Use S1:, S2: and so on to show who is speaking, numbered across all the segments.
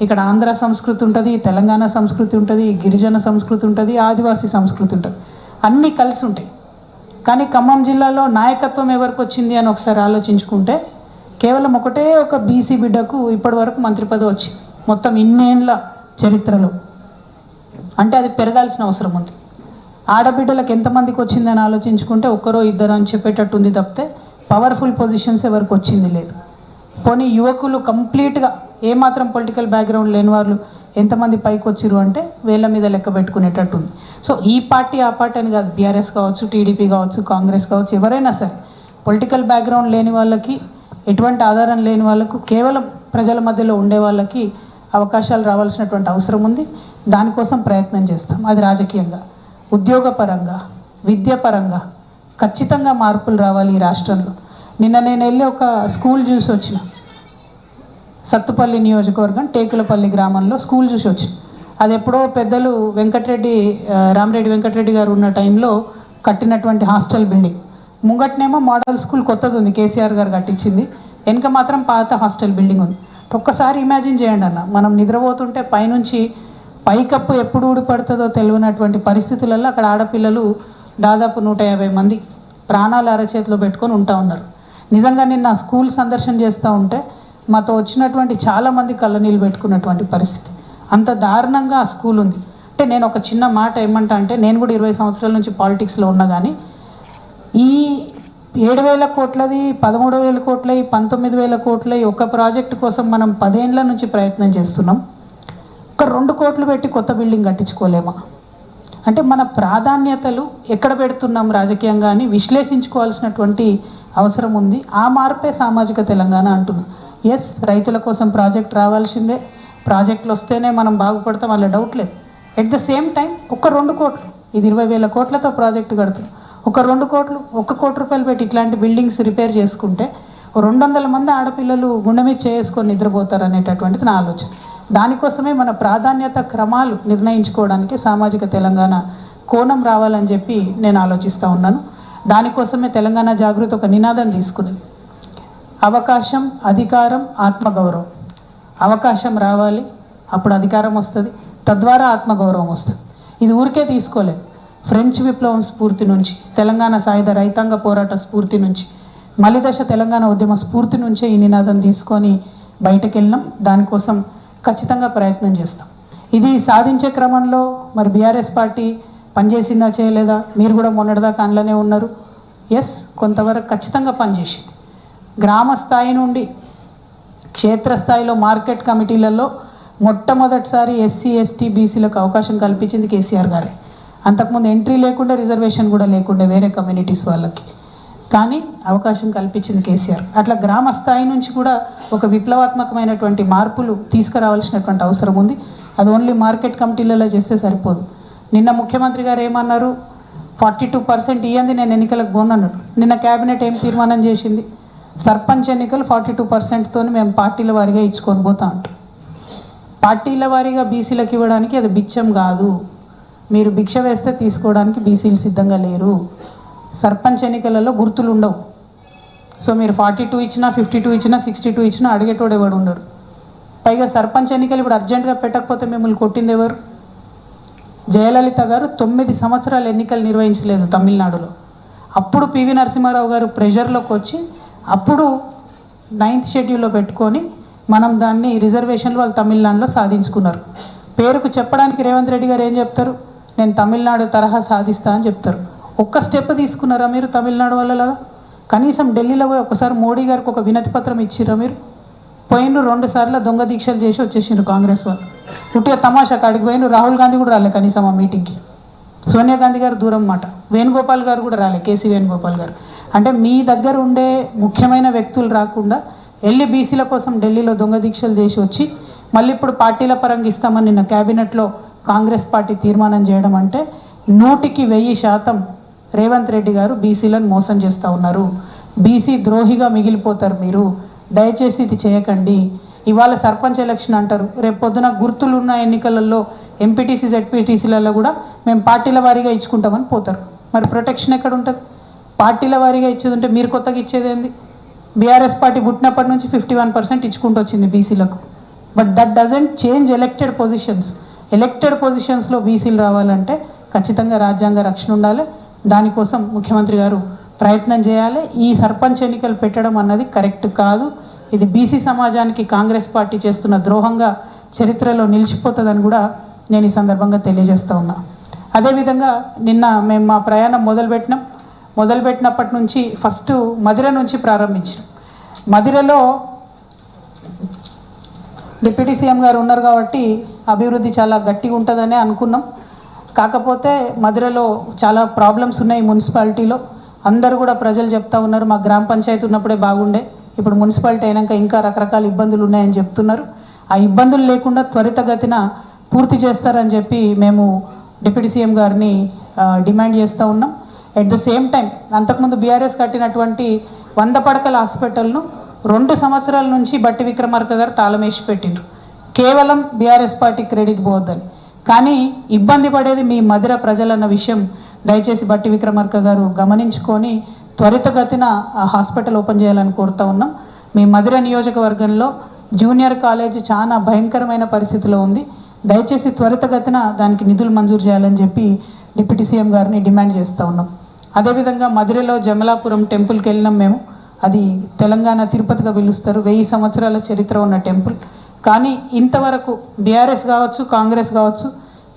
S1: ఇక్కడ ఆంధ్ర సంస్కృతి ఉంటుంది తెలంగాణ సంస్కృతి ఉంటుంది గిరిజన సంస్కృతి ఉంటుంది ఆదివాసీ సంస్కృతి ఉంటుంది. అన్నీ కలిసి ఉంటాయి. కానీ ఖమ్మం జిల్లాలో నాయకత్వం ఎవరికి వచ్చింది అని ఒకసారి ఆలోచించుకుంటే కేవలం ఒకటే ఒక బీసీ బిడ్డకు ఇప్పటి వరకు మంత్రి పదవి వచ్చింది. మొత్తం ఇన్నేళ్ళ చరిత్రలో. అంటే అది పెరగాల్సిన అవసరం ఉంది. ఆడబిడ్డలకు ఎంతమందికి వచ్చిందని ఆలోచించుకుంటే ఒక్కరో ఇద్దరు అని చెప్పేటట్టు ఉంది తప్పితే పవర్ఫుల్ పొజిషన్స్ ఎవరికి వచ్చింది లేదు. పోనీ యువకులు కంప్లీట్గా ఏమాత్రం పొలిటికల్ బ్యాక్గ్రౌండ్ లేని వాళ్ళు ఎంతమంది పైకి వచ్చిరు అంటే వేళ్ళ మీద లెక్క పెట్టుకునేటట్టు ఉంది సో ఈ పార్టీ ఆ పార్టీ అని కాదు బీఆర్ఎస్ కావచ్చు టీడీపీ కావచ్చు కాంగ్రెస్ కావచ్చు ఎవరైనా సరే పొలిటికల్ బ్యాక్గ్రౌండ్ లేని వాళ్ళకి ఎటువంటి ఆధారం లేని వాళ్ళకు కేవలం ప్రజల మధ్యలో ఉండే వాళ్ళకి అవకాశాలు రావాల్సినటువంటి అవసరం ఉంది. దానికోసం ప్రయత్నం చేస్తాం. అది రాజకీయంగా ఉద్యోగపరంగా విద్యాపరంగా ఖచ్చితంగా మార్పులు రావాలి ఈ రాష్ట్రంలో. నిన్న నేను వెళ్ళి ఒక స్కూల్ చూసి వచ్చిన. సత్తుపల్లి నియోజకవర్గం టేకులపల్లి గ్రామంలో స్కూల్ చూసి వచ్చి. అది ఎప్పుడో పెద్దలు వెంకటరెడ్డి రామరెడ్డి వెంకటరెడ్డి గారు ఉన్న టైంలో కట్టినటువంటి హాస్టల్ బిల్డింగ్. ముంగట్నేమో మోడల్ స్కూల్ కొత్తది ఉంది కేసీఆర్ గారు కట్టించింది. వెనక మాత్రం పాత హాస్టల్ బిల్డింగ్ ఉంది. ఒక్కసారి ఇమాజిన్ చేయండి అన్న మనం నిద్రపోతుంటే పైనుంచి పైకప్పు ఎప్పుడు ఊడిపడుతుందో తెలియనటువంటి పరిస్థితులలో అక్కడ ఆడపిల్లలు దాదాపు నూట యాభై మంది ప్రాణాలు అరచేతిలో పెట్టుకొని ఉంటా ఉన్నారు. నిజంగా నిన్న స్కూల్ సందర్శన చేస్తూ ఉంటే మాతో వచ్చినటువంటి చాలామంది కళ్ళనీళ్ళు పెట్టుకున్నటువంటి పరిస్థితి. అంత దారుణంగా ఆ స్కూల్ ఉంది. అంటే నేను ఒక చిన్న మాట ఏమంటా అంటే నేను కూడా ఇరవై సంవత్సరాల నుంచి పాలిటిక్స్లో ఉన్నా కానీ ఈ ఏడు వేల కోట్లది పదమూడు వేల కోట్లయి పంతొమ్మిది వేల కోట్లయి ఒక ప్రాజెక్టు కోసం మనం పదేండ్ల నుంచి ప్రయత్నం చేస్తున్నాం. ఒక రెండు కోట్లు పెట్టి కొత్త బిల్డింగ్ కట్టించుకోలేమా? అంటే మన ప్రాధాన్యతలు ఎక్కడ పెడుతున్నాం రాజకీయంగా అని విశ్లేషించుకోవాల్సినటువంటి అవసరం ఉంది. ఆ మార్పే సామాజిక తెలంగాణ అంటున్నాం. ఎస్ రైతుల కోసం ప్రాజెక్ట్ రావాల్సిందే. ప్రాజెక్టులు వస్తేనే మనం బాగుపడతాం అలా డౌట్ లేదు. ఎట్ ద సేమ్ టైం ఒక రెండు కోట్లు ఇది ఇరవై వేల కోట్లతో ప్రాజెక్టు కడుతుంది ఒక రెండు కోట్లు ఒక కోటి రూపాయలు పెట్టి ఇట్లాంటి బిల్డింగ్స్ రిపేర్ చేసుకుంటే రెండు వందల మంది ఆడపిల్లలు గుండె మీద చేసుకొని నిద్రపోతారు అనేటటువంటిది నా ఆలోచన. దానికోసమే మన ప్రాధాన్యత క్రమాలు నిర్ణయించుకోవడానికి సామాజిక తెలంగాణ కోణం రావాలని చెప్పి నేను ఆలోచిస్తూ ఉన్నాను. దానికోసమే తెలంగాణ జాగృతి ఒక నినాదం తీసుకున్నది. అవకాశం అధికారం ఆత్మగౌరవం. అవకాశం రావాలి అప్పుడు అధికారం వస్తుంది. తద్వారా ఆత్మగౌరవం వస్తుంది. ఇది ఊరికే తీసుకోలేదు. ఫ్రెంచ్ విప్లవం స్ఫూర్తి నుంచి తెలంగాణ సాయుధ రైతాంగ పోరాట స్ఫూర్తి నుంచి మలిదశ తెలంగాణ ఉద్యమ స్ఫూర్తి నుంచే ఈ నినాదం తీసుకొని బయటకు వెళ్ళినాం దానికోసం ఖచ్చితంగా ప్రయత్నం చేస్తాం. ఇది సాధించే క్రమంలో మరి బీఆర్ఎస్ పార్టీ పనిచేసిందా చేయలేదా? మీరు కూడా మొన్నటిదాకా అందులోనే ఉన్నారు. ఎస్ కొంతవరకు ఖచ్చితంగా పనిచేసింది. గ్రామ స్థాయి నుండి క్షేత్రస్థాయిలో మార్కెట్ కమిటీలలో మొట్టమొదటిసారి ఎస్సీ ఎస్టీ బీసీలకు అవకాశం కల్పించింది కేసీఆర్ గారే. అంతకుముందు ఎంట్రీ లేకుండా రిజర్వేషన్ కూడా లేకుండా వేరే కమ్యూనిటీస్ వాళ్ళకి. కానీ అవకాశం కల్పించింది కేసీఆర్. అట్లా గ్రామ స్థాయి నుంచి కూడా ఒక విప్లవాత్మకమైనటువంటి మార్పులు తీసుకురావాల్సినటువంటి అవసరం ఉంది. అది ఓన్లీ మార్కెట్ కమిటీలలో చేస్తే సరిపోదు. నిన్న ముఖ్యమంత్రి గారు ఏమన్నారు? ఫార్టీ టూ పర్సెంట్ ఇయ్యంది నేను ఎన్నికలకు పోనన్నాడు నిన్న కేబినెట్ ఏం తీర్మానం చేసింది? సర్పంచ్ ఎన్నికలు ఫార్టీ టూ పర్సెంట్తో మేము పార్టీల వారీగా ఇచ్చుకొని పోతా ఉంటాం. పార్టీల వారీగా బీసీలకు ఇవ్వడానికి అది బిచ్చం కాదు. మీరు భిక్ష వేస్తే తీసుకోవడానికి బీసీలు సిద్ధంగా లేరు. సర్పంచ్ ఎన్నికలలో గుర్తులు ఉండవు. సో మీరు ఫార్టీ టూ ఇచ్చినా ఫిఫ్టీ టూ ఇచ్చినా సిక్స్టీ టూ ఇచ్చినా అడిగేటోడు ఎవడు ఉండడు. పైగా సర్పంచ్ ఎన్నికలు ఇప్పుడు అర్జెంటుగా పెట్టకపోతే మిమ్మల్ని కొట్టింది ఎవరు? జయలలిత గారు తొమ్మిది సంవత్సరాలు ఎన్నికలు నిర్వహించలేదు తమిళనాడులో. అప్పుడు పివి నరసింహారావు గారు ప్రెషర్లోకి వచ్చి అప్పుడు నైన్త్ షెడ్యూల్లో పెట్టుకొని మనం దాన్ని రిజర్వేషన్లు వాళ్ళు తమిళనాడులో సాధించుకున్నారు. పేరుకు చెప్పడానికి రేవంత్ రెడ్డి గారు ఏం చెప్తారు? నేను తమిళనాడు తరహా సాధిస్తా అని చెప్తారు. ఒక్క స్టెప్ తీసుకున్నారా మీరు తమిళనాడు వాళ్ళలాగా? కనీసం ఢిల్లీలో పోయి ఒకసారి మోడీ గారికి ఒక వినతి పత్రం ఇచ్చిరా మీరు? పోయినరు రెండు సార్లు దొంగ దీక్షలు చేసి వచ్చేసిండ్రు కాంగ్రెస్ వాళ్ళు. ఉట్టిగా తమాషా కాడికి పోయిన రాహుల్ గాంధీ కూడా రాలే కనీసం ఆ మీటింగ్కి సోనియా గాంధీ గారు దూరం మాట. వేణుగోపాల్ గారు కూడా రాలే. కేసీ వేణుగోపాల్ గారు. అంటే మీ దగ్గర ఉండే ముఖ్యమైన వ్యక్తులు రాకుండా వెళ్ళి బీసీల కోసం ఢిల్లీలో దొంగ దీక్షలు చేసి వచ్చి మళ్ళీ ఇప్పుడు పార్టీల పరంగా ఇస్తామని నిన్న క్యాబినెట్లో కాంగ్రెస్ పార్టీ తీర్మానం చేయడం అంటే నూటికి వెయ్యి శాతం రేవంత్ రెడ్డి గారు బీసీలను మోసం చేస్తూ ఉన్నారు. బీసీ ద్రోహిగా మిగిలిపోతారు మీరు. దయచేసి ఇది చేయకండి. ఇవాళ సర్పంచ్ ఎలక్షన్ అంటారు. రేపు పొద్దున గుర్తులున్న ఎన్నికలలో ఎంపీటీసీ జెడ్పీటీసీలలో కూడా మేము పార్టీల వారీగా ఇచ్చుకుంటామని పోతారు. మరి ప్రొటెక్షన్ ఎక్కడ ఉంటుంది? పార్టీల వారీగా ఇచ్చేది ఉంటే మీరు కొత్తగా ఇచ్చేది ఏంది? బీఆర్ఎస్ పార్టీ పుట్టినప్పటి నుంచి ఫిఫ్టీ వన్ పర్సెంట్ ఇచ్చుకుంటూ వచ్చింది బీసీలకు but that doesn't change elected positions elected పొజిషన్స్లో బీసీలు రావాలంటే ఖచ్చితంగా రాజ్యాంగ రక్షణ ఉండాలి. దానికోసం ముఖ్యమంత్రి గారు ప్రయత్నం చేయాలి. ఈ సర్పంచ్ ఎన్నికలు పెట్టడం అన్నది కరెక్ట్ కాదు. ఇది బీసీ సమాజానికి కాంగ్రెస్ పార్టీ చేస్తున్న ద్రోహంగా చరిత్రలో నిలిచిపోతుందని కూడా నేను ఈ సందర్భంగా తెలియజేస్తూ ఉన్నా. అదేవిధంగా నిన్న మేము మా ప్రయాణం మొదలుపెట్టినాం. మొదలుపెట్టినప్పటి నుంచి ఫస్ట్ మదిర నుంచి ప్రారంభించారు మదిరలో డిప్యూటీ సీఎం గారు ఉన్నారు కాబట్టి అభివృద్ధి చాలా గట్టిగా ఉంటుందనే అనుకున్నాం. కాకపోతే మధురలో చాలా ప్రాబ్లమ్స్ ఉన్నాయి మున్సిపాలిటీలో. అందరూ కూడా ప్రజలు చెప్తా ఉన్నారు మా గ్రామ పంచాయతీ ఉన్నప్పుడే బాగుండే. ఇప్పుడు మున్సిపాలిటీ అయినాక ఇంకా రకరకాల ఇబ్బందులు ఉన్నాయని చెప్తున్నారు. ఆ ఇబ్బందులు లేకుండా త్వరితగతిన పూర్తి చేస్తారని చెప్పి మేము డిప్యూటీ సీఎం గారిని డిమాండ్ చేస్తూ ఉన్నాం. ఎట్ ద సేమ్ టైం అంతకుముందు బీఆర్ఎస్ కట్టినటువంటి వంద పడకల హాస్పిటల్ను రెండు సంవత్సరాల నుంచి బట్టి విక్రమార్క గారు తాళమేసి పెట్టిండ్రు. కేవలం బీఆర్ఎస్ పార్టీ క్రెడిట్ పోవద్దని. కానీ ఇబ్బంది పడేది మీ మధుర ప్రజలన్న విషయం దయచేసి బట్టి విక్రమార్క గారు గమనించుకొని త్వరితగతిన ఆ హాస్పిటల్ ఓపెన్ చేయాలని కోరుతా ఉన్నాం. మీ మధుర నియోజకవర్గంలో జూనియర్ కాలేజ్ చాలా భయంకరమైన పరిస్థితిలో ఉంది. దయచేసి త్వరితగతిన దానికి నిధులు మంజూరు చేయాలని చెప్పి డిప్యూటీ సీఎం గారిని డిమాండ్ చేస్తూ ఉన్నాం. అదేవిధంగా మధురలో జమలాపురం టెంపుల్కి వెళ్ళినాం మేము. అది తెలంగాణ తిరుపతిగా పిలుస్తారు. వెయ్యి సంవత్సరాల చరిత్ర ఉన్న టెంపుల్. కానీ ఇంతవరకు బీఆర్ఎస్ కావచ్చు కాంగ్రెస్ కావచ్చు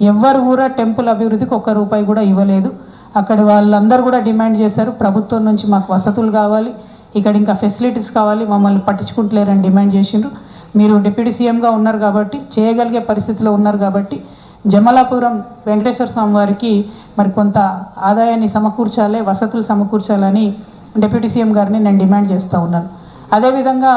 S1: ఎవ్వరు కూడా టెంపుల్ అభివృద్ధికి ఒక్క రూపాయి కూడా ఇవ్వలేదు. అక్కడ వాళ్ళందరూ కూడా డిమాండ్ చేశారు. ప్రభుత్వం నుంచి మాకు వసతులు కావాలి. ఇక్కడ ఇంకా ఫెసిలిటీస్ కావాలి. మమ్మల్ని పట్టించుకుంటలేరని డిమాండ్ చేసిండ్రు. మీరు డిప్యూటీ సీఎంగా ఉన్నారు కాబట్టి చేయగలిగే పరిస్థితిలో ఉన్నారు కాబట్టి జమలాపురం వెంకటేశ్వర స్వామి వారికి మరి కొంత ఆదాయాన్ని సమకూర్చాలి వసతులు సమకూర్చాలని డిప్యూటీ సీఎం గారిని నేను డిమాండ్ చేస్తూ ఉన్నాను. అదేవిధంగా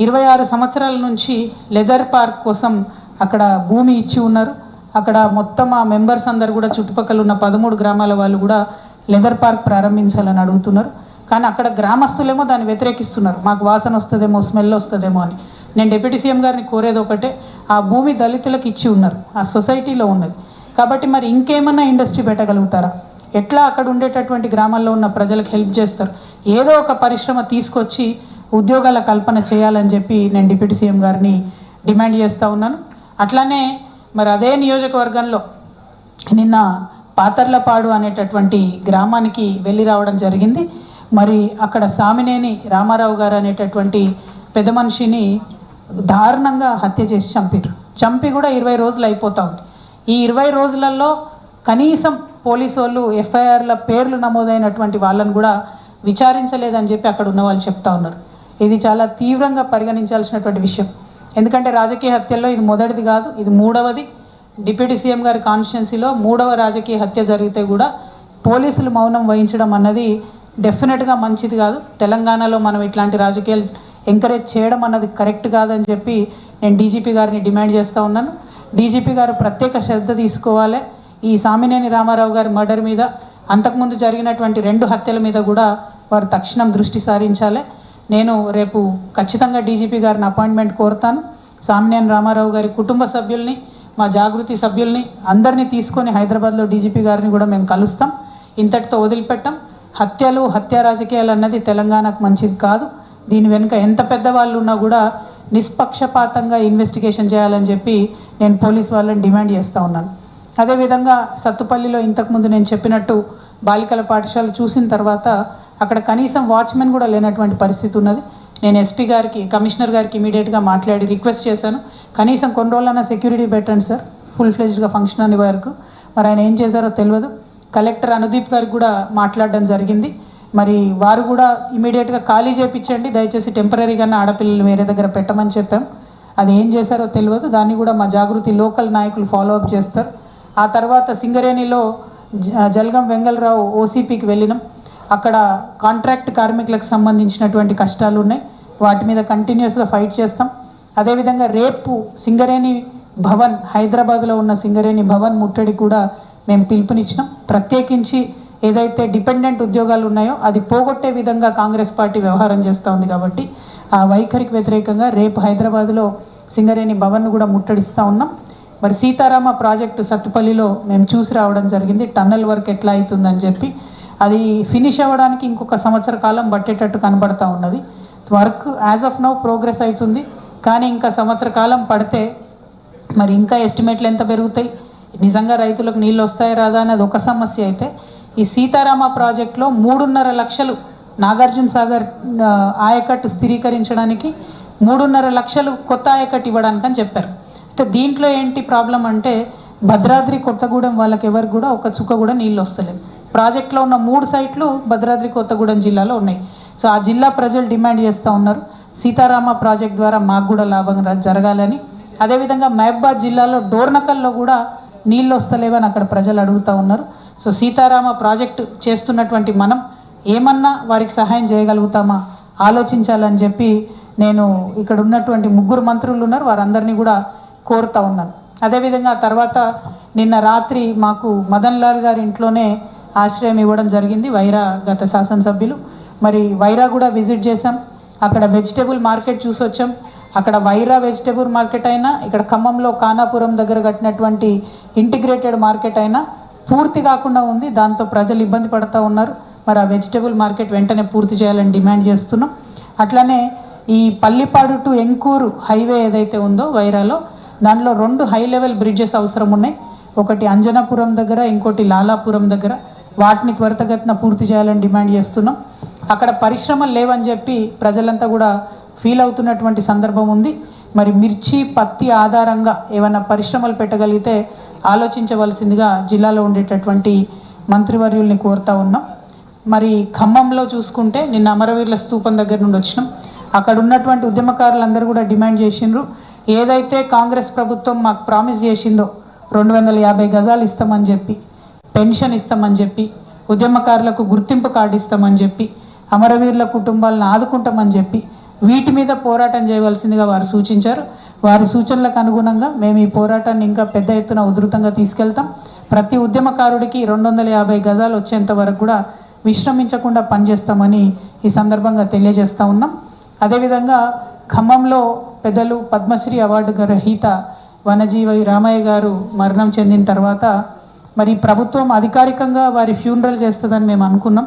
S1: ఇరవై ఆరు సంవత్సరాల నుంచి లెదర్ పార్క్ కోసం అక్కడ భూమి ఇచ్చి ఉన్నారు. అక్కడ మొత్తం ఆ మెంబర్స్ అందరు కూడా చుట్టుపక్కల ఉన్న పదమూడు గ్రామాల వాళ్ళు కూడా లెదర్ పార్క్ ప్రారంభించాలని అడుగుతున్నారు. కానీ అక్కడ గ్రామస్తులేమో దాన్ని వ్యతిరేకిస్తున్నారు. మాకు వాసన వస్తుందేమో స్మెల్ వస్తుందేమో అని. నేను డిప్యూటీ సీఎం గారిని కోరేది ఒకటే ఆ భూమి దళితులకు ఇచ్చి ఉన్నారు ఆ సొసైటీలో ఉన్నది. కాబట్టి మరి ఇంకేమన్నా ఇండస్ట్రీ పెట్టగలుగుతారా? ఎట్లా అక్కడ ఉండేటటువంటి గ్రామాల్లో ఉన్న ప్రజలకు హెల్ప్ చేస్తారు? ఏదో ఒక పరిశ్రమ తీసుకొచ్చి ఉద్యోగాల కల్పన చేయాలని చెప్పి నేను డిప్యూటీ సీఎం గారిని డిమాండ్ చేస్తూ ఉన్నాను. అట్లానే మరి అదే నియోజకవర్గంలో నిన్న పాతర్లపాడు అనేటటువంటి గ్రామానికి వెళ్ళి రావడం జరిగింది. మరి అక్కడ సామినేని రామారావు గారు అనేటటువంటి పెద్ద మనిషిని దారుణంగా హత్య చేసి చంపారు చంపి కూడా ఇరవై రోజులు అయిపోతూ ఉంది. ఈ ఇరవై రోజులలో కనీసం పోలీసు వాళ్ళు ఎఫ్ఐఆర్ల పేర్లు నమోదైనటువంటి వాళ్ళని కూడా విచారించలేదని చెప్పి అక్కడ ఉన్న వాళ్ళు చెప్తా ఉన్నారు. ఇది చాలా తీవ్రంగా పరిగణించాల్సినటువంటి విషయం. ఎందుకంటే రాజకీయ హత్యల్లో ఇది మొదటిది కాదు ఇది మూడవది. డిప్యూటీ సీఎం గారి కాన్స్టిట్యున్సీలో మూడవ రాజకీయ హత్య జరిగితే కూడా పోలీసులు మౌనం వహించడం అన్నది డెఫినెట్గా మంచిది కాదు. తెలంగాణలో మనం ఇట్లాంటి రాజకీయాలు ఎంకరేజ్ చేయడం అన్నది కరెక్ట్ కాదని చెప్పి నేను డీజీపీ గారిని డిమాండ్ చేస్తూ ఉన్నాను. డీజీపీ గారు ప్రత్యేక శ్రద్ధ తీసుకోవాలి. ఈ సామినేని రామారావు గారి మర్డర్ మీద అంతకుముందు జరిగినటువంటి రెండు హత్యల మీద కూడా వారు తక్షణం దృష్టి సారించాలి. నేను రేపు ఖచ్చితంగా డీజీపీ గారిని అపాయింట్మెంట్ కోరుతాను. సామినేని రామారావు గారి కుటుంబ సభ్యుల్ని మా జాగృతి సభ్యుల్ని అందరినీ తీసుకొని హైదరాబాద్లో డీజీపీ గారిని కూడా మేము కలుస్తాం. ఇంతటితో వదిలిపెట్టాం. హత్యలు హత్య రాజకీయాలు అన్నది తెలంగాణకు మంచిది కాదు. దీని వెనుక ఎంత పెద్దవాళ్ళు ఉన్నా కూడా నిష్పక్షపాతంగా ఇన్వెస్టిగేషన్ చేయాలని చెప్పి నేను పోలీస్ వాళ్ళని డిమాండ్ చేస్తూ ఉన్నాను. అదేవిధంగా సత్తుపల్లిలో ఇంతకుముందు నేను చెప్పినట్టు బాలికల పాఠశాల చూసిన తర్వాత అక్కడ కనీసం వాచ్మెన్ కూడా లేనటువంటి పరిస్థితి ఉన్నది. నేను ఎస్పీ గారికి కమిషనర్ గారికి ఇమీడియట్గా మాట్లాడి రిక్వెస్ట్ చేశాను. కనీసం కొన్ని రోజులన్నా సెక్యూరిటీ పెట్టండి సార్. ఫుల్ ఫ్లెజ్డ్గా ఫంక్షన్ అనే వరకు. మరి ఆయన ఏం చేశారో తెలియదు. కలెక్టర్ అనుదీప్ గారికి కూడా మాట్లాడడం జరిగింది. మరి వారు కూడా ఇమీడియట్గా ఖాళీ చేయించండి దయచేసి టెంపరీగానే ఆడపిల్లలు వేరే దగ్గర పెట్టమని చెప్పాం. అది ఏం చేశారో తెలియదు. దాన్ని కూడా మా జాగృతి లోకల్ నాయకులు ఫాలో అప్ చేస్తారు. ఆ తర్వాత సింగరేణిలో జ- జలగం వెంగళరావు ఓసీపీకి వెళ్ళినాం. అక్కడ కాంట్రాక్ట్ కార్మికులకు సంబంధించినటువంటి కష్టాలు ఉన్నాయి. వాటి మీద కంటిన్యూస్గా ఫైట్ చేస్తాం. అదేవిధంగా రేపు సింగరేణి భవన్ హైదరాబాద్లో ఉన్న సింగరేణి భవన్ ముట్టడి కూడా మేము పిలుపునిచ్చినాం. ప్రత్యేకించి ఏదైతే డిపెండెంట్ ఉద్యోగాలు ఉన్నాయో అది పోగొట్టే విధంగా కాంగ్రెస్ పార్టీ వ్యవహారం చేస్తూ ఉంది కాబట్టి ఆ వైఖరికి వ్యతిరేకంగా రేపు హైదరాబాద్లో సింగరేణి భవన్ను కూడా ముట్టడిస్తూ ఉన్నాం. మరి సీతారామ ప్రాజెక్టు సత్తుపల్లిలో మేము చూసి రావడం జరిగింది. టన్నెల్ వర్క్ ఎట్లా అవుతుందని చెప్పి అది ఫినిష్ అవ్వడానికి ఇంకొక సంవత్సర కాలం పట్టేటట్టు కనబడతా ఉన్నది. Work as of now progress అవుతుంది. కానీ ఇంకా సంవత్సర కాలం పడితే మరి ఇంకా ఎస్టిమేట్లు ఎంత పెరుగుతాయి? నిజంగా రైతులకు నీళ్ళు వస్తాయా రాదా అనేది ఒక సమస్య అయితే ఈ సీతారామ ప్రాజెక్టులో మూడున్నర లక్షలు నాగార్జున సాగర్ ఆయకట్టు స్థిరీకరించడానికి మూడున్నర లక్షలు కొత్త ఆయకట్టు ఇవ్వడానికి అని చెప్పారు. అయితే దీంట్లో ఏంటి ప్రాబ్లం అంటే భద్రాద్రి కొత్తగూడెం వాళ్ళకి ఎవరు కూడా ఒక చుక్క కూడా నీళ్ళు వస్తలేదు. ప్రాజెక్ట్లో ఉన్న మూడు సైట్లు భద్రాద్రి కొత్తగూడెం జిల్లాలో ఉన్నాయి. సో ఆ జిల్లా ప్రజలు డిమాండ్ చేస్తూ ఉన్నారు. సీతారామ ప్రాజెక్ట్ ద్వారా మాకు కూడా లాభం జరగాలని. అదేవిధంగా మహబాద్ జిల్లాలో డోర్నకల్లో కూడా నీళ్ళు వస్తలేవని అక్కడ ప్రజలు అడుగుతూ ఉన్నారు. సో సీతారామ ప్రాజెక్టు చేస్తున్నటువంటి మనం ఏమన్నా వారికి సహాయం చేయగలుగుతామా? ఆలోచించాలని చెప్పి నేను ఇక్కడ ఉన్నటువంటి ముగ్గురు మంత్రులు ఉన్నారు వారందరినీ కూడా కోరుతా ఉన్నాను. అదేవిధంగా తర్వాత నిన్న రాత్రి మాకు మదన్ లాల్ గారి ఇంట్లోనే ఆశ్రయం ఇవ్వడం జరిగింది వైరా గత శాసనసభ్యులు. మరి వైరా కూడా విజిట్ చేశాం. అక్కడ వెజిటేబుల్ మార్కెట్ చూసి వచ్చాం. అక్కడ వైరా వెజిటేబుల్ మార్కెట్ అయినా ఇక్కడ ఖమ్మంలో కానాపురం దగ్గర కట్టినటువంటి ఇంటిగ్రేటెడ్ మార్కెట్ అయినా పూర్తి కాకుండా ఉంది. దాంతో ప్రజలు ఇబ్బంది పడుతూ ఉన్నారు. మరి ఆ వెజిటేబుల్ మార్కెట్ వెంటనే పూర్తి చేయాలని డిమాండ్ చేస్తున్నాం. అట్లానే ఈ పల్లిపాడు టు ఎంకూరు హైవే ఏదైతే ఉందో వైరాలో దానిలో రెండు హై లెవెల్ బ్రిడ్జెస్ అవసరం ఉన్నాయి. ఒకటి అంజనాపురం దగ్గర ఇంకోటి లాలాపురం దగ్గర. వాటిని త్వరితగతిన పూర్తి చేయాలని డిమాండ్ చేస్తున్నాం. అక్కడ పరిశ్రమలు లేవని చెప్పి ప్రజలంతా కూడా ఫీల్ అవుతున్నటువంటి సందర్భం ఉంది. మరి మిర్చి పత్తి ఆధారంగా ఏమైనా పరిశ్రమలు పెట్టగలిగితే ఆలోచించవలసిందిగా జిల్లాలో ఉండేటటువంటి మంత్రివర్యుల్ని కోరుతా ఉన్నాం. మరి ఖమ్మంలో చూసుకుంటే నిన్న అమరవీరుల స్తూపం దగ్గర నుండి వచ్చినాం. అక్కడ ఉన్నటువంటి ఉద్యమకారులందరూ కూడా డిమాండ్ చేసిండ్రు. ఏదైతే కాంగ్రెస్ ప్రభుత్వం మాకు ప్రామిస్ చేసిందో రెండు వందల యాభై గజాలు ఇస్తామని చెప్పి పెన్షన్ ఇస్తామని చెప్పి ఉద్యమకారులకు గుర్తింపు కార్డు ఇస్తామని చెప్పి అమరవీరుల కుటుంబాలను ఆదుకుంటామని చెప్పి వీటి మీద పోరాటం చేయవలసిందిగా వారు సూచించారు. వారి సూచనలకు అనుగుణంగా మేము ఈ పోరాటాన్ని ఇంకా పెద్ద ఎత్తున ఉధృతంగా తీసుకెళ్తాం. ప్రతి ఉద్యమకారుడికి రెండు వందల యాభై గజాలు వచ్చేంత వరకు కూడా విశ్రమించకుండా పనిచేస్తామని ఈ సందర్భంగా తెలియజేస్తూ ఉన్నాం. అదేవిధంగా ఖమ్మంలో పెద్దలు పద్మశ్రీ అవార్డు గ్రహీత వనజీవి రామయ్య గారు మరణం చెందిన తర్వాత మరి ప్రభుత్వం అధికారికంగా వారి ఫ్యూనరల్ చేస్తుందని మేము అనుకున్నాం.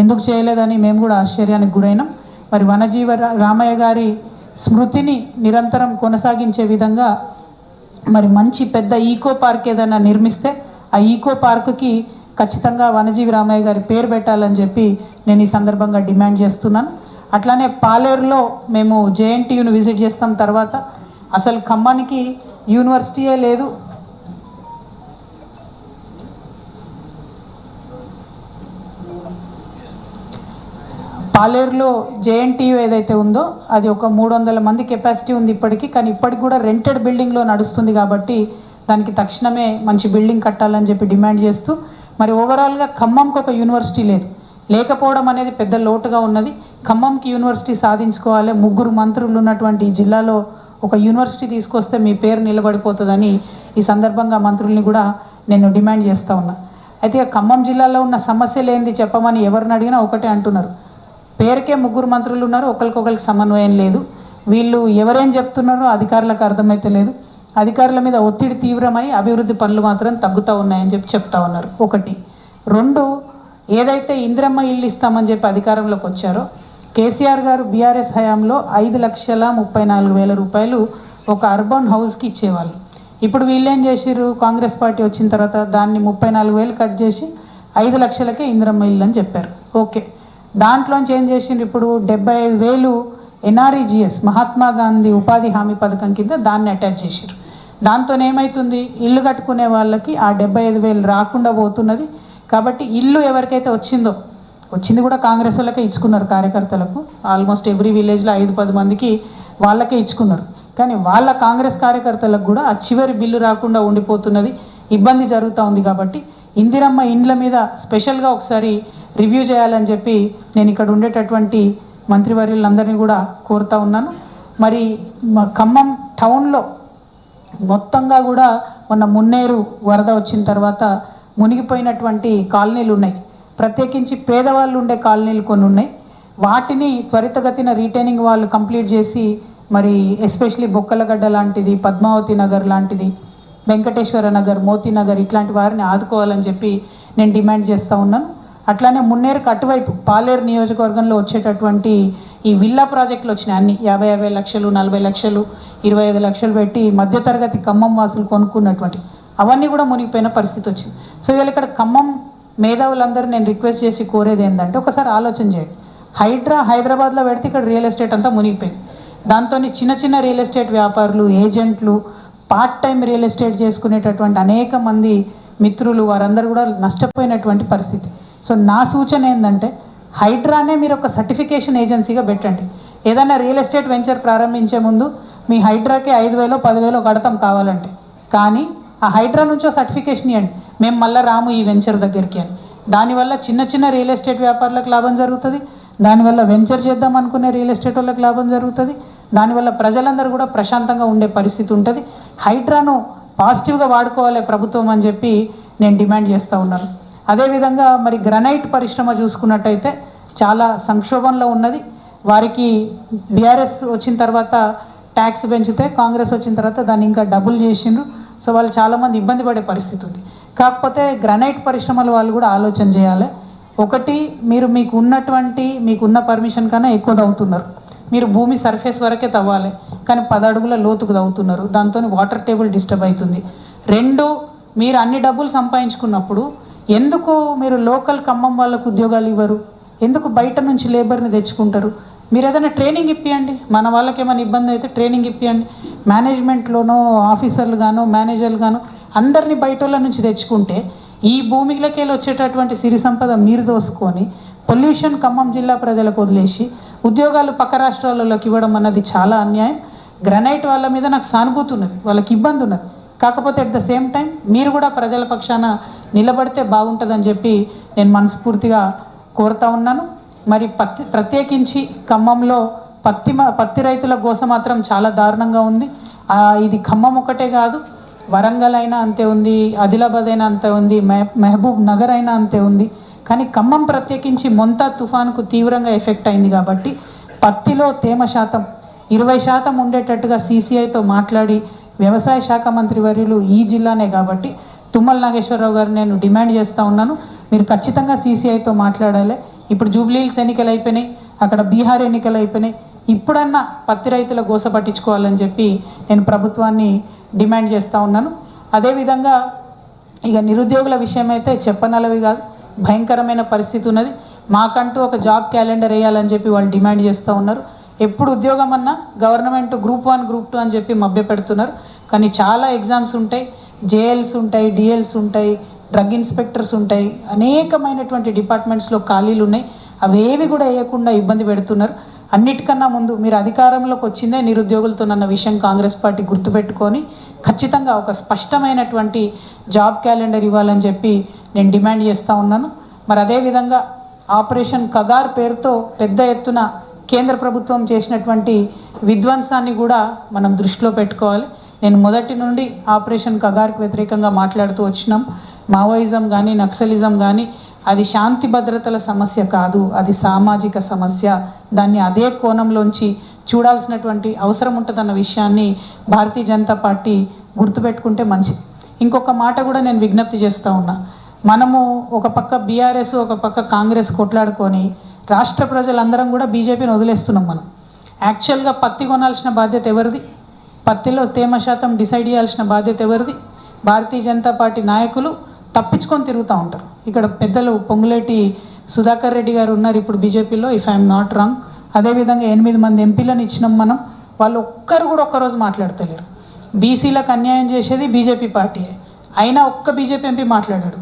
S1: ఎందుకు చేయలేదని మేము కూడా ఆశ్చర్యానికి గురైనాం. మరి వనజీవ రా- రామయ్య గారి స్మృతిని నిరంతరం కొనసాగించే విధంగా మరి మంచి పెద్ద ఈకో పార్క్ ఏదైనా నిర్మిస్తే ఆ ఈకో పార్కుకి ఖచ్చితంగా వనజీవి రామయ్య గారి పేరు పెట్టాలని చెప్పి నేను ఈ సందర్భంగా డిమాండ్ చేస్తున్నాను. అట్లానే పాలేరులో మేము జేఎన్టీయూని విజిట్ చేస్తాం తర్వాత అసలు ఖమ్మానికి యూనివర్సిటీయే లేదు. పాలేరులో జేఎన్టీయూ ఏదైతే ఉందో అది ఒక మూడు వందల మంది కెపాసిటీ ఉంది ఇప్పటికీ కానీ ఇప్పటికి కూడా రెంటెడ్ బిల్డింగ్లో నడుస్తుంది కాబట్టి దానికి తక్షణమే మంచి బిల్డింగ్ కట్టాలని చెప్పి డిమాండ్ చేస్తూ మరి ఓవరాల్గా ఖమ్మంకి ఒక యూనివర్సిటీ లేదు. లేకపోవడం అనేది పెద్ద లోటుగా ఉన్నది. ఖమ్మంకి యూనివర్సిటీ సాధించుకోవాలి. ముగ్గురు మంత్రులు ఉన్నటువంటి ఈ జిల్లాలో ఒక యూనివర్సిటీ తీసుకొస్తే మీ పేరు నిలబడిపోతుందని ఈ సందర్భంగా మంత్రుల్ని కూడా నేను డిమాండ్ చేస్తూ ఉన్నా. అయితే ఖమ్మం జిల్లాలో ఉన్న సమస్యలు ఏంది చెప్పమని ఎవరిని అడిగినా ఒకటే అంటున్నారు. పేరుకే ముగ్గురు మంత్రులు ఉన్నారు ఒకరికొకరికి సమన్వయం లేదు. వీళ్ళు ఎవరేం చెప్తున్నారో అధికారులకు అర్థమైతే లేదు. అధికారుల మీద ఒత్తిడి తీవ్రమై అభివృద్ధి పనులు మాత్రం తగ్గుతూ ఉన్నాయని చెప్పి చెప్తా ఉన్నారు. ఒకటి. రెండు ఏదైతే ఇందిరమ్మ ఇల్లు ఇస్తామని చెప్పి అధికారంలోకి వచ్చారో కేసీఆర్ గారు బీఆర్ఎస్ హయాంలో ఐదు లక్షల ముప్పై నాలుగు వేల రూపాయలు ఒక అర్బన్ హౌస్కి ఇచ్చేవాళ్ళు. ఇప్పుడు వీళ్ళేం చేసిర్రు? కాంగ్రెస్ పార్టీ వచ్చిన తర్వాత దాన్ని ముప్పై నాలుగు వేలు కట్ చేసి ఐదు లక్షలకే ఇందిరమ్మ ఇల్లు అని చెప్పారు. ఓకే. దాంట్లోంచి ఏం చేసిండ్రు? ఇప్పుడు డెబ్బై ఐదు వేలు ఎన్ఆర్ఈజిఎస్ మహాత్మా గాంధీ ఉపాధి హామీ పథకం కింద దాన్ని అటాచ్ చేసారు దాంతో ఏమవుతుంది ఇల్లు కట్టుకునే వాళ్ళకి ఆ డెబ్బై ఐదు వేలు రాకుండా పోతున్నది. కాబట్టి ఇల్లు ఎవరికైతే వచ్చిందో వచ్చింది కూడా కాంగ్రెస్ వాళ్ళకే ఇచ్చుకున్నారు కార్యకర్తలకు. ఆల్మోస్ట్ ఎవ్రీ విలేజ్లో ఐదు పది మందికి వాళ్ళకే ఇచ్చుకున్నారు. కానీ వాళ్ళ కాంగ్రెస్ కార్యకర్తలకు కూడా ఆ చివరి బిల్లు రాకుండా ఉండిపోతున్నది. ఇబ్బంది జరుగుతూ ఉంది కాబట్టి ఇందిరమ్మ ఇండ్ల మీద స్పెషల్గా ఒకసారి రివ్యూ చేయాలని చెప్పి నేను ఇక్కడ ఉండేటటువంటి మంత్రివర్యులందరినీ కూడా కోరుతా ఉన్నాను. మరి ఖమ్మం టౌన్లో మొత్తంగా కూడా మొన్న మున్నేరు వరద వచ్చిన తర్వాత మునిగిపోయినటువంటి కాలనీలు ఉన్నాయి. ప్రత్యేకించి పేదవాళ్ళు ఉండే కాలనీలు కొన్ని ఉన్నాయి. వాటిని త్వరితగతిన రీటైనింగ్ వాళ్ళు కంప్లీట్ చేసి మరి ఎస్పెషలీ బొక్కలగడ్డ లాంటిది పద్మావతి నగర్ లాంటిది వెంకటేశ్వర నగర్ మోతీ నగర్ ఇట్లాంటి వారిని ఆదుకోవాలని చెప్పి నేను డిమాండ్ చేస్తూ ఉన్నాను. అట్లానే మున్నేరుకు అటువైపు పాలేరు నియోజకవర్గంలో వచ్చేటటువంటి ఈ విల్లా ప్రాజెక్టులు వచ్చినాయి. అన్ని యాభై యాభై లక్షలు నలభై లక్షలు ఇరవై ఐదు లక్షలు పెట్టి మధ్యతరగతి ఖమ్మం వాసులు కొనుక్కున్నటువంటి అవన్నీ కూడా మునిగిపోయిన పరిస్థితి వచ్చింది. సో ఇవాళ ఇక్కడ ఖమ్మం మేధావులందరూ నేను రిక్వెస్ట్ చేసి కోరేది ఏంటంటే ఒకసారి ఆలోచన చేయండి. హైడ్రా హైదరాబాద్లో పెడితే ఇక్కడ రియల్ ఎస్టేట్ అంతా మునిగిపోయింది. దాంతో చిన్న చిన్న రియల్ ఎస్టేట్ వ్యాపారులు ఏజెంట్లు పార్ట్ టైం రియల్ ఎస్టేట్ చేసుకునేటటువంటి అనేక మంది మిత్రులు వారందరూ కూడా నష్టపోయినటువంటి పరిస్థితి. సో నా సూచన ఏంటంటే హైడ్రానే మీరు ఒక సర్టిఫికేషన్ ఏజెన్సీగా పెట్టండి. ఏదైనా రియల్ ఎస్టేట్ వెంచర్ ప్రారంభించే ముందు మీ హైడ్రాకి ఐదు వేలో పదివేలో కడతాం కావాలంటే. కానీ ఆ హైడ్రా నుంచో సర్టిఫికేషన్ ఇవ్వండి మేము మళ్ళీ రాము ఈ వెంచర్ దగ్గరికి అని. దానివల్ల చిన్న చిన్న రియల్ ఎస్టేట్ వ్యాపారులకు లాభం జరుగుతుంది. దానివల్ల వెంచర్ చేద్దాం అనుకునే రియల్ ఎస్టేట్ వాళ్ళకి లాభం జరుగుతుంది. దానివల్ల ప్రజలందరూ కూడా ప్రశాంతంగా ఉండే పరిస్థితి ఉంటుంది. హైడ్రాను పాజిటివ్గా వాడుకోవాలి ప్రభుత్వం అని చెప్పి నేను డిమాండ్ చేస్తూ ఉన్నాను. అదేవిధంగా మరి గ్రనైట్ పరిశ్రమ చూసుకున్నట్టయితే చాలా సంక్షోభంలో ఉన్నది. వారికి బీఆర్ఎస్ వచ్చిన తర్వాత ట్యాక్స్ పెంచితే కాంగ్రెస్ వచ్చిన తర్వాత దాన్ని ఇంకా డబుల్ చేసిండ్రు. సో వాళ్ళు చాలామంది ఇబ్బంది పడే పరిస్థితి ఉంది. కాకపోతే గ్రనైట్ పరిశ్రమలు వాళ్ళు కూడా ఆలోచన చేయాలి. ఒకటి మీరు మీకు ఉన్నటువంటి మీకున్న పర్మిషన్ కన్నా ఎక్కువ తవ్వుతున్నారు. మీరు భూమి సర్ఫేస్ వరకే తవ్వాలి కానీ పదడుగుల లోతుకు తవ్వుతున్నారు. దాంతో వాటర్ టేబుల్ డిస్టర్బ్ అవుతుంది. రెండు మీరు అన్ని డబ్బులు సంపాదించుకున్నప్పుడు ఎందుకు మీరు లోకల్ ఖమ్మం వాళ్ళకు ఉద్యోగాలు ఇవ్వరు? ఎందుకు బయట నుంచి లేబర్ని తెచ్చుకుంటారు? మీరు ఏదైనా ట్రైనింగ్ ఇప్పియండి. మన వాళ్ళకి ఏమైనా ఇబ్బంది అయితే ట్రైనింగ్ ఇప్పియండి. మేనేజ్మెంట్లోనో ఆఫీసర్లు గాను మేనేజర్లు గాను అందరినీ బయట వాళ్ళ నుంచి తెచ్చుకుంటే ఈ భూమిలోకి వచ్చేటటువంటి సిరి సంపద మీరు దోసుకొని పొల్యూషన్ ఖమ్మం జిల్లా ప్రజలకు వదిలేసి ఉద్యోగాలు పక్క రాష్ట్రాలలోకి ఇవ్వడం అన్నది చాలా అన్యాయం. గ్రనైట్ వాళ్ళ మీద నాకు సానుభూతి ఉన్నది. వాళ్ళకి ఇబ్బంది ఉన్నది. కాకపోతే అట్ ద సేమ్ టైం మీరు కూడా ప్రజల పక్షాన నిలబడితే బాగుంటుందని చెప్పి నేను మనస్ఫూర్తిగా కోరుతా ఉన్నాను. మరి పత్తి ప్రత్యేకించి ఖమ్మంలో పత్తి మ- పత్తి రైతుల గోస మాత్రం చాలా దారుణంగా ఉంది. ఇది ఖమ్మం ఒకటే కాదు వరంగల్ అయినా అంతే ఉంది ఆదిలాబాద్ అయినా అంతే ఉంది మెహ- మహబూబ్ నగర్ అయినా అంతే ఉంది. కానీ ఖమ్మం ప్రత్యేకించి మొంతా తుఫాన్కు తీవ్రంగా ఎఫెక్ట్ అయింది కాబట్టి పత్తిలో తేమ శాతం ఇరవై శాతం ఉండేటట్టుగా సీసీఐతో మాట్లాడి వ్యవసాయ శాఖ మంత్రి వర్యులు ఈ జిల్లానే కాబట్టి తుమ్మల నాగేశ్వరరావు గారు నేను డిమాండ్ చేస్తూ ఉన్నాను. మీరు ఖచ్చితంగా సీసీఐతో మాట్లాడాలి. ఇప్పుడు జూబ్లీహిల్స్ ఎన్నికలు అయిపోయినాయి. అక్కడ బీహార్ ఎన్నికలు అయిపోయినాయి. ఇప్పుడన్నా పత్తి రైతుల గోస పట్టించుకోవాలని చెప్పి నేను ప్రభుత్వాన్ని డిమాండ్ చేస్తూ ఉన్నాను. అదేవిధంగా ఇక నిరుద్యోగుల విషయం అయితే చెప్పనలవి కాదు. భయంకరమైన పరిస్థితి ఉన్నది. మాకంటూ ఒక జాబ్ క్యాలెండర్ వేయాలని చెప్పి వాళ్ళు డిమాండ్ చేస్తూ ఉన్నారు. ఎప్పుడు ఉద్యోగం అన్నా government group one group two అని చెప్పి మభ్య పెడుతున్నారు. కానీ చాలా ఎగ్జామ్స్ ఉంటాయి జేఎల్స్ ఉంటాయి డిఎల్స్ ఉంటాయి డ్రగ్ ఇన్స్పెక్టర్స్ ఉంటాయి. అనేకమైనటువంటి డిపార్ట్మెంట్స్లో ఖాళీలు ఉన్నాయి. అవేవి కూడా వేయకుండా ఇబ్బంది పెడుతున్నారు. అన్నిటికన్నా ముందు మీరు అధికారంలోకి వచ్చిందే నిరుద్యోగులతో నిరుద్యోగులతోనన్న విషయం కాంగ్రెస్ పార్టీ గుర్తుపెట్టుకొని ఖచ్చితంగా ఒక స్పష్టమైనటువంటి జాబ్ క్యాలెండర్ ఇవ్వాలని చెప్పి నేను డిమాండ్ చేస్తూ ఉన్నాను. మరి అదేవిధంగా ఆపరేషన్ కగార్ పేరుతో పెద్ద ఎత్తున కేంద్ర ప్రభుత్వం చేసినటువంటి విధ్వంసాన్ని కూడా మనం దృష్టిలో పెట్టుకోవాలి. నేను మొదటి నుండి ఆపరేషన్ కగార్కి వ్యతిరేకంగా మాట్లాడుతూ వచ్చినాం. మావోయిజం కానీ నక్సలిజం కానీ అది శాంతి భద్రతల సమస్య కాదు. అది సామాజిక సమస్య. దాన్ని అదే కోణంలోంచి చూడాల్సినటువంటి అవసరం ఉంటుందన్న విషయాన్ని భారతీయ జనతా పార్టీ గుర్తుపెట్టుకుంటే మంచిది. ఇంకొక మాట కూడా నేను విజ్ఞప్తి చేస్తూ ఉన్నా. మనము ఒక పక్క బీఆర్ఎస్ ఒక పక్క కాంగ్రెస్ కొట్లాడుకొని రాష్ట్ర ప్రజలందరం కూడా బీజేపీని వదిలేస్తున్నాం మనం. యాక్చువల్గా పత్తి కొనాల్సిన బాధ్యత ఎవరిది? పత్తిలో తేమ శాతం డిసైడ్ చేయాల్సిన బాధ్యత ఎవరిది? భారతీయ జనతా పార్టీ నాయకులు తప్పించుకొని తిరుగుతూ ఉంటారు. ఇక్కడ పెద్దలు పొంగులేటి సుధాకర్ రెడ్డి గారు ఉన్నారు ఇప్పుడు బీజేపీలో ఇఫ్ ఐఎమ్ నాట్ రాంగ్ అదేవిధంగా ఎనిమిది మంది ఎంపీలను ఇచ్చినాం మనం. వాళ్ళు ఒక్కరు కూడా ఒక్కరోజు మాట్లాడతలేరు. బీసీలకు అన్యాయం చేసేది బీజేపీ పార్టీయే. అయినా ఒక్క బీజేపీ ఎంపీ మాట్లాడాడు.